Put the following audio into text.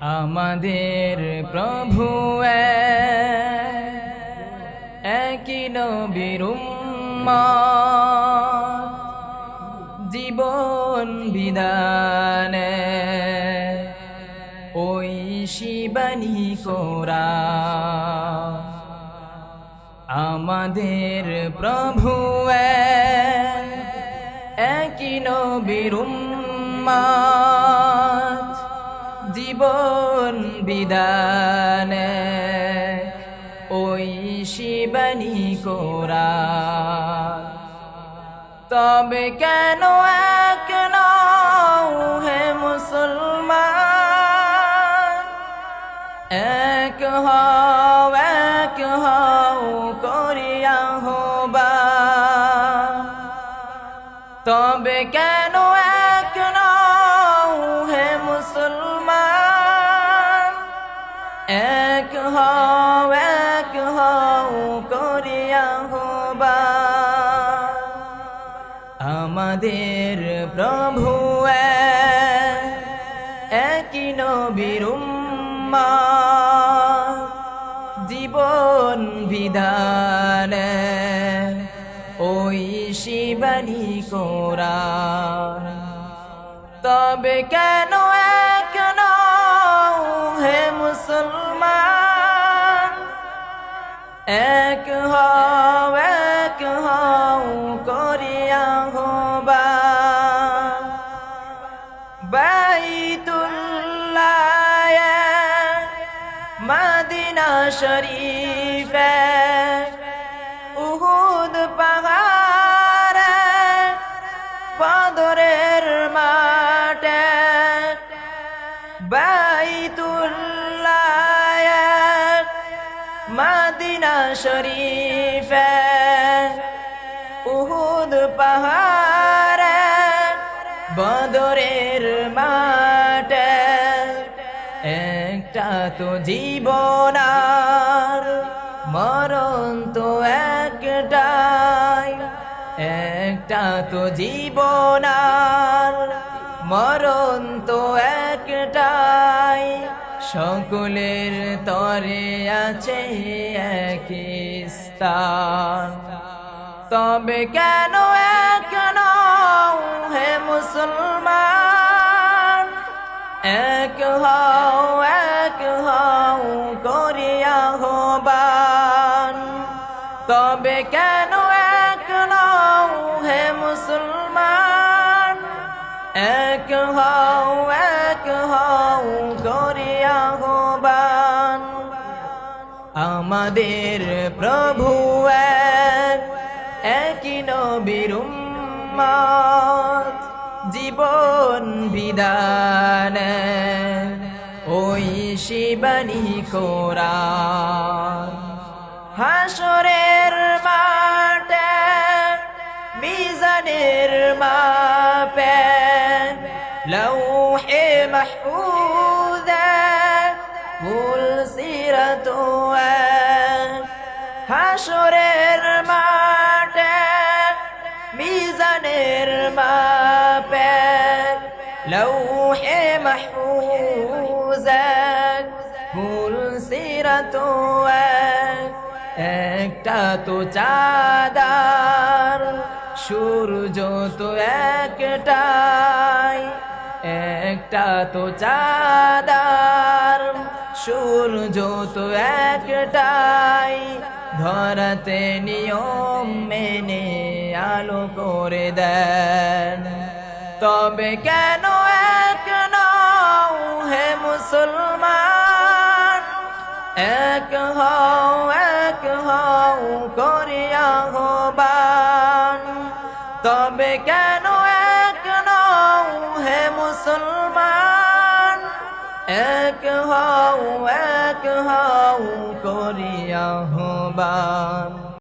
আমাদের প্রভু একই নবীর জীবন বিধানে। ওই শিবানী কোরা। আমাদের প্রভু একই নবীর জীবন বিধানে। ওই শিবানী কোরা। তবে কেন এক হে মুসলমান? এক হও, এক করিয়া হবা। তবে কেন এক হও এক হও করিয়া হবা। আমাদের প্রভু একই নবীর জীবন বিধানে ওই শিবানী কোরা তবে কেন এক হও এক হও করিয়া হবা। বাইতুল্লাহ মদিনা শরীফ উহুদ পাহাড় বদরের মদিনা শরীফ। উহুদ পাহাড়, বদরের মাঠে। একটা তো জীবনার মরণ তো একটাই। একটা তো জীবনার মরণ তো একটাই। সকলের তরে আছে এক স্থান। তবে কেন এক নও হে মুসলমান? এক হও এক হও করিয়া হবান তবে কেন এক হে মুসলমান? এক হও আমাদের প্রভু এক, একই নবীর জীবন বিদান ওই শিবানী কোরা হাসরের মাঠে, মিজানের মাপে, লৌহে মাহফুদে ফুল সিরত হাসরের মাঠে, মিজানের মাপে, লৌহে মাহফুজে ফুল সিরত একটা তো চাদার, সূর্য তো একটাই, একটা তো চাদার। সূর্য তো একটাই। ধরাতে নিয়ম মেনে আলো করে দেন। তবে কেন এক নও হে মুসলমান? এক হও এক হও করিয়া হবান তবে কেন এক নও হে মুসলমান? এক হও এক হও করিয়া হবান